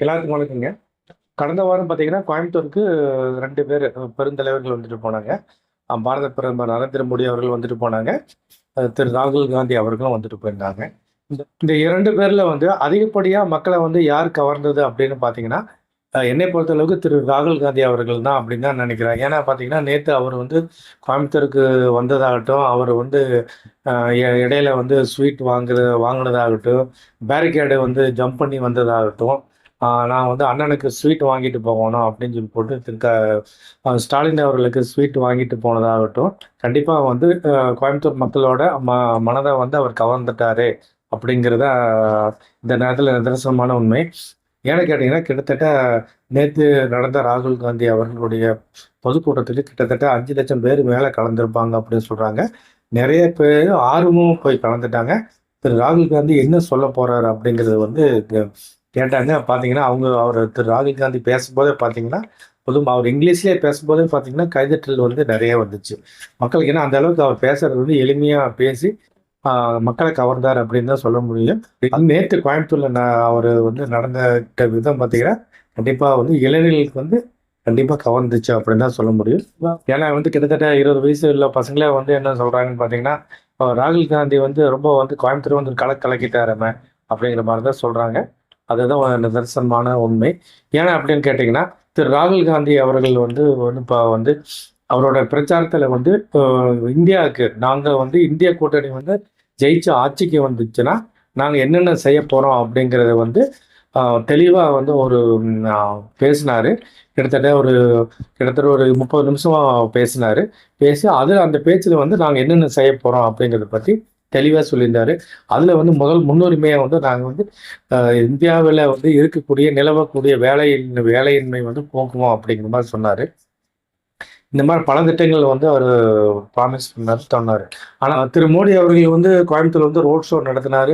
எல்லாத்துக்கும் வணக்கங்க. கடந்த வாரம் பார்த்தீங்கன்னா கோயம்புத்தூருக்கு ரெண்டு பேர் பெருந்தலைவர்கள் வந்துட்டு போனாங்க. பாரத பிரதமர் நரேந்திர மோடி அவர்கள் வந்துட்டு போனாங்க. திரு ராகுல் காந்தி அவர்களும் வந்துட்டு போயிருந்தாங்க. இந்த இந்த இரண்டு பேர்ல வந்து அதிகப்படியாக மக்களை வந்து யார் கவர்ந்தது அப்படின்னு பார்த்தீங்கன்னா என்னை என்னை பொறுத்தளவுக்கு திரு ராகுல் காந்தி அவர்கள் தான் அப்படின்னு தான் நினைக்கிறேன். ஏன்னா பார்த்தீங்கன்னா நேற்று அவர் வந்து கோயம்புத்தூருக்கு வந்ததாகட்டும் அவர் வந்து இடையில வந்து ஸ்வீட் வாங்குறது வாங்கினதாகட்டும் பேரிகேடு வந்து ஜம்ப் பண்ணி வந்ததாகட்டும் நான் வந்து அண்ணனுக்கு ஸ்வீட் வாங்கிட்டு போகணும் அப்படின்னு சொல்லி போட்டு திரு ஸ்டாலின் அவர்களுக்கு ஸ்வீட் வாங்கிட்டு போனதாகட்டும் கண்டிப்பாக வந்து கோயம்புத்தூர் மக்களோட ம மனதை வந்து அவர் கவர்ந்துட்டாரு அப்படிங்கிறத இந்த நேரத்தில் நிதர்சனமான உண்மை. ஏன்னு கேட்டிங்கன்னா கிட்டத்தட்ட நேற்று நடந்த ராகுல் காந்தி அவர்களுடைய பொதுக்கூட்டத்துக்கு கிட்டத்தட்ட அஞ்சு லட்சம் பேர் மேலே கலந்துருப்பாங்க அப்படின்னு சொல்கிறாங்க நிறைய பேர் ஆர்வமும் போய் கலந்துட்டாங்க. திரு ராகுல் காந்தி என்ன சொல்ல போகிறார் அப்படிங்கிறது வந்து கேட்டாங்க பார்த்தீங்கன்னா அவங்க அவர் திரு ராகுல் காந்தி பேசும்போதே பார்த்தீங்கன்னா பொதுவும் அவர் இங்கிலீஷ்லேயே பேசும்போதே பார்த்தீங்கன்னா கைதட்டல் வந்து நிறைய வந்துச்சு. மக்களுக்கு ஏன்னா அந்த அளவுக்கு அவர் பேசுறது வந்து எளிமையாக பேசி மக்களை கவர்ந்தார் அப்படின்னு தான் சொல்ல முடியும். அது நேற்று கோயம்புத்தூர்ல நான் அவர் வந்து நடந்த விதம் பார்த்தீங்கன்னா கண்டிப்பாக வந்து இளைஞர்களுக்கு வந்து கண்டிப்பாக கவர்ந்துச்சு அப்படின்னு தான் சொல்ல முடியும். ஏன்னா வந்து கிட்டத்தட்ட இருபது வயசு உள்ள பசங்களே வந்து என்ன சொல்கிறாங்கன்னு பார்த்தீங்கன்னா ராகுல் காந்தி வந்து ரொம்ப வந்து கோயம்புத்தூர் வந்து கலக்கலக்கிட்டாருமே அப்படிங்கிற மாதிரி தான் சொல்கிறாங்க அதுதான் நிதர்சனமான உண்மை. ஏன்னா அப்படின்னு கேட்டிங்கன்னா திரு ராகுல் காந்தி அவர்கள் வந்து இப்போ வந்து அவரோட பிரச்சாரத்தில் வந்து இந்தியாவுக்கு நாங்கள் வந்து இந்திய கூட்டணி வந்து ஜெயிச்சு ஆட்சிக்கு வந்துச்சுன்னா நாங்கள் என்னென்ன செய்ய போகிறோம் அப்படிங்கிறத வந்து தெளிவாக வந்து ஒரு பேசினார் பேசினாரு. கிட்டத்தட்ட ஒரு கிட்டத்தட்ட ஒரு முப்பது நிமிஷமாக பேசினார். பேசி அதில் அந்த பேச்சில் வந்து நாங்கள் என்னென்ன செய்ய போகிறோம் அப்படிங்கிறத பற்றி தெளிவாக சொல்லியிருந்தாரு. அதில் வந்து முதல் முன்னுரிமையை வந்து நாங்கள் வந்து இந்தியாவில் வந்து இருக்கக்கூடிய நிலவக்கூடிய வேலையின் வேலையின்மை வந்து போக்குவோம் அப்படிங்கிற மாதிரி சொன்னார். இந்த மாதிரி பல திட்டங்கள் வந்து அவர் ப்ராமிஸ் பண்ணார் சொன்னார் ஆனால் திரு மோடி அவர்கள் வந்து கோயம்புத்தூர் வந்து ரோட் ஷோ நடத்தினார்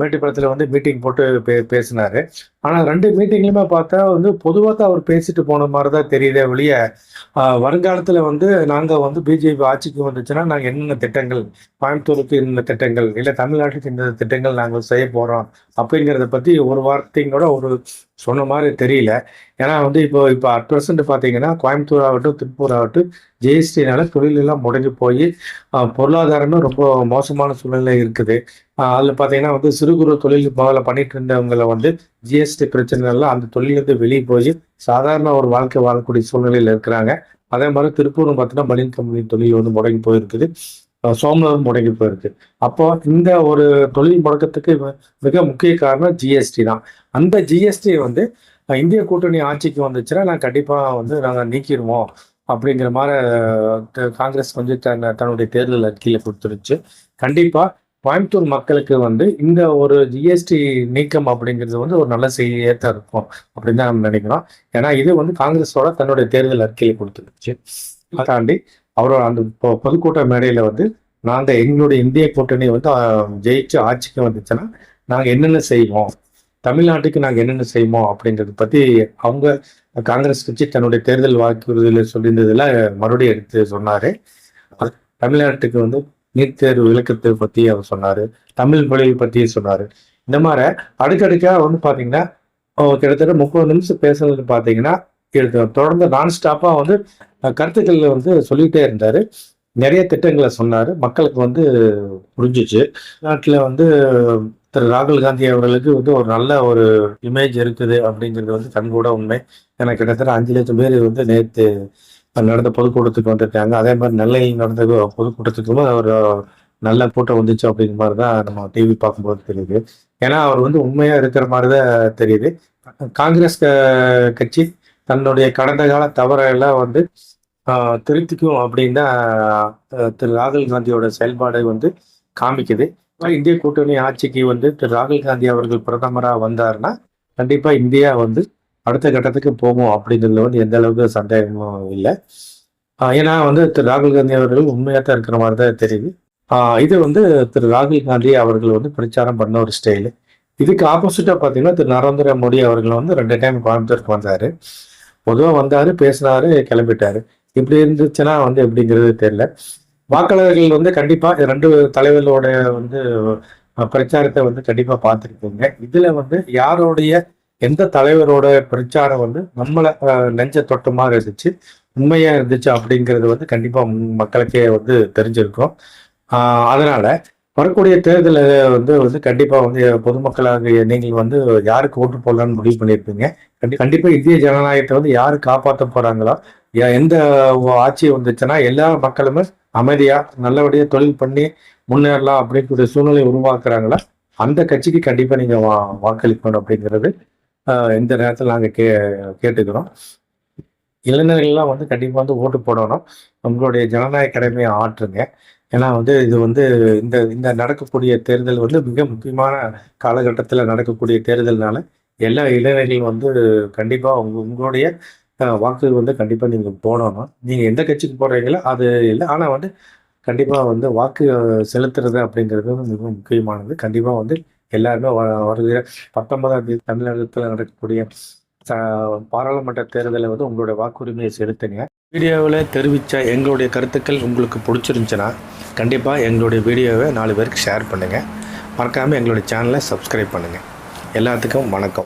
மேட்டுப்பாளத்தில் வந்து மீட்டிங் போட்டு பே பேசினாரு. ஆனால் ரெண்டு மீட்டிங்லையுமே பார்த்தா வந்து பொதுவாக தான் அவர் பேசிட்டு போன மாதிரி தான் தெரியுதே ஒழிய வருங்காலத்தில் வந்து நாங்கள் வந்து பிஜேபி ஆட்சிக்கு வந்துச்சுன்னா நாங்கள் என்னென்ன திட்டங்கள் கோயம்புத்தூருக்கு இந்த திட்டங்கள் இல்லை தமிழ்நாட்டுக்கு இந்த திட்டங்கள் நாங்கள் செய்ய போகிறோம் அப்படிங்கிறத பற்றி ஒரு வார்த்தைங்களோட ஒரு சொன்ன மாதிரி தெரியல. ஏன்னா வந்து இப்போ இப்போ அட் ப்ரெசென்ட் பார்த்தீங்கன்னா கோயம்புத்தூர் ஆகட்டும் திருப்பூர் ஆகட்டும் ஜிஎஸ்டினால தொழிலெல்லாம் முடங்கி போய் பொருளாதாரமே ரொம்ப மோசமான சூழ்நிலை இருக்குது. அதில் பார்த்தீங்கன்னா வந்து சிறு குறு தொழில் முதல்ல பண்ணிட்டு இருந்தவங்களை வந்து ஜிஎஸ்டி பிரச்சனைலாம் அந்த தொழிலேருந்து வெளியே போய் சாதாரண ஒரு வாழ்க்கை வாழக்கூடிய சூழ்நிலையில் இருக்கிறாங்க. அதே மாதிரி திருப்பூரும் பார்த்தீங்கன்னா மலின் கம்பெனி தொழில் வந்து முடங்கி போயிருக்குது. சோமநாதன் சோமநாதம் முடங்கி போயிருக்கு. அப்போ இந்த ஒரு தொழில் முடக்கத்துக்கு மிக முக்கிய காரணம் ஜிஎஸ்டி தான். அந்த ஜிஎஸ்டி வந்து இந்திய கூட்டணி ஆட்சிக்கு வந்துச்சுன்னா நான் கண்டிப்பாக வந்து நாங்கள் நீக்கிடுவோம் அப்படிங்கிற மாதிரி காங்கிரஸ் வந்து தன் தன்னுடைய தேர்தல் அறிக்கையில் கொடுத்துருச்சு. கண்டிப்பாக கோயம்புத்தூர் மக்களுக்கு வந்து இந்த ஒரு ஜிஎஸ்டி நீக்கம் அப்படிங்கிறது வந்து ஒரு நல்ல செய்தியாக தான் இருக்கும் அப்படின்னு தான் நம்ம நினைக்கிறோம். ஏன்னா இது வந்து காங்கிரஸோட தன்னுடைய தேர்தல் அறிக்கையில் கொடுத்துருச்சு. அதாண்டி தாண்டி அவரோட அந்த பொதுக்கூட்ட மேடையில் வந்து நாங்கள் எங்களுடைய இந்திய கூட்டணி வந்து ஜெயிச்சு ஆட்சிக்கு வந்துச்சுன்னா நாங்கள் என்னென்ன செய்வோம்? தமிழ்நாட்டுக்கு நாங்கள் என்னென்ன செய்வோம்? அப்படிங்கிறத பற்றி அவங்க காங்கிரஸ் கட்சி தன்னுடைய தேர்தல் வாக்குறுதியில் சொல்லியிருந்ததெல்லாம் மறுபடியும் எடுத்து சொன்னார். தமிழ்நாட்டுக்கு வந்து நீட் தேர்வு விளக்கத்தை பற்றி அவர் சொன்னார். தமிழ் மொழியை பற்றி சொன்னார். இந்த மாதிரி அடுக்கடுக்காக வந்து பார்த்தீங்கன்னா கிட்டத்தட்ட முப்பது நிமிஷம் பேசுறதுன்னு பார்த்தீங்கன்னா தொடர்ந்து நான் ஸ்டாப்பாக வந்து கருத்துக்கள் வந்து சொல்லிகிட்டே இருந்தார். நிறைய திட்டங்களை சொன்னார். மக்களுக்கு வந்து புரிஞ்சிச்சு. நாட்டில் வந்து திரு ராகுல் காந்தி அவர்களுக்கு வந்து ஒரு நல்ல ஒரு இமேஜ் இருக்குது அப்படிங்கிறது வந்து கண்கூட உண்மை. ஏன்னா கிட்டத்தட்ட அஞ்சு லட்சம் பேர் வந்து நேற்று நடந்த பொதுக்கூட்டத்துக்கு வந்திருக்காங்க. அதே மாதிரி நெல்லையில் நடந்த பொதுக்கூட்டத்துக்கும் ஒரு நல்ல கூட்டம் வந்துச்சு அப்படிங்கிற மாதிரி தான் நம்ம டிவி பார்க்கும்போது தெரியுது. ஏன்னா அவர் வந்து உண்மையாக இருக்கிற மாதிரி தான் தெரியுது. காங்கிரஸ் க- கட்சி தன்னுடைய கடந்த கால தவறையெல்லாம் வந்து ஆஹ், திருத்திக்கும் அப்படின்னு திரு ராகுல் காந்தியோட செயல்பாடு வந்து காமிக்குது. இந்திய கூட்டணி ஆட்சிக்கு வந்து திரு ராகுல் காந்தி அவர்கள் பிரதமராக வந்தாருன்னா கண்டிப்பா இந்தியா வந்து அடுத்த கட்டத்துக்கு போகும் அப்படிங்கிறதுல வந்து எந்த அளவுக்கு சந்தேகமும் இல்லை. ஆஹ் ஏன்னா வந்து திரு ராகுல் காந்தி அவர்கள் உண்மையாக தான் இருக்கிற மாதிரி தான் தெரியுது. ஆஹ் இது வந்து திரு ராகுல் காந்தி அவர்கள் வந்து பிரச்சாரம் பண்ண ஒரு ஸ்டைலு. இதுக்கு ஆப்போசிட்டா பார்த்தீங்கன்னா திரு நரேந்திர மோடி அவர்கள் வந்து ரெண்டு டைம் கோயம்புத்தூருக்கு வந்தாரு. பொதுவாக வந்தார் பேசினாரு கிளம்பிட்டாரு. இப்படி இருந்துச்சுன்னா வந்து எப்படிங்கிறது தெரியல. வாக்காளர்கள் வந்து கண்டிப்பாக ரெண்டு தலைவர்களோட வந்து பிரச்சாரத்தை வந்து கண்டிப்பாக பார்த்துருக்கீங்க. இதில் வந்து யாருடைய எந்த தலைவரோட பிரச்சாரம் வந்து நம்மளை நெஞ்ச தொட்ட மாதிரி இருந்துச்சு உண்மையாக இருந்துச்சு அப்படிங்கிறது வந்து கண்டிப்பாக மக்களுக்கே வந்து தெரிஞ்சிருக்கும். அதனால் அதனால வரக்கூடிய தேர்தலில் வந்து வந்து கண்டிப்பாக வந்து பொதுமக்களாக நீங்கள் வந்து யாருக்கு ஓட்டு போடலான்னு முடிவு பண்ணியிருப்பீங்க? கண்டிப்பா இந்திய ஜனநாயகத்தை வந்து யாரு காப்பாற்ற போறாங்களோ? எந்த ஆட்சி வந்துச்சுன்னா எல்லா மக்களுமே அமைதியா நல்லபடியா தொழில் பண்ணி முன்னேறலாம் அப்படிங்கிற சூழ்நிலை உருவாக்குறாங்களா? அந்த கட்சிக்கு கண்டிப்பா நீங்க வா வாக்களிக்கணும் அப்படிங்கிறது ஆஹ் இந்த நேரத்தில் நாங்கள் கே கேட்டுக்கிறோம். இளைஞர்கள்லாம் வந்து கண்டிப்பா வந்து ஓட்டு போடணும். உங்களுடைய ஜனநாயக கடமையை ஆற்றுங்க. ஏன்னா வந்து இது வந்து இந்த இந்த நடக்கக்கூடிய தேர்தல் வந்து மிக முக்கியமான காலகட்டத்தில் நடக்கக்கூடிய தேர்தல்னால எல்லா இளைஞர்களும் வந்து கண்டிப்பாக உங்க உங்களுடைய வாக்குகள் வாக்கு வந்து கண்டிப்பாக நீங்கள் போடணும். நீங்கள் எந்த கட்சிக்கு போடுறீங்களோ அது இல்லை. ஆனால் வந்து கண்டிப்பாக வந்து வாக்கு செலுத்துறது அப்படிங்கிறது மிகவும் மிக முக்கியமானது. கண்டிப்பாக வந்து எல்லாருமே வருகிற பத்தொன்பதாம் தேதி தமிழகத்தில் நடக்கக்கூடிய பாராளுமன்ற தேர்தலை வந்து உங்களுடைய வாக்குரிமையை செலுத்துங்க. வீடியோவில் தெரிவித்த எங்களுடைய கருத்துக்கள் உங்களுக்கு பிடிச்சிருந்துச்சுன்னா கண்டிப்பாக எங்களுடைய வீடியோவை நாலு பேருக்கு ஷேர் பண்ணுங்கள் மறக்காமல் எங்களுடைய சேனலை சப்ஸ்கிரைப் பண்ணுங்கள் எல்லாத்துக்கும் வணக்கம்.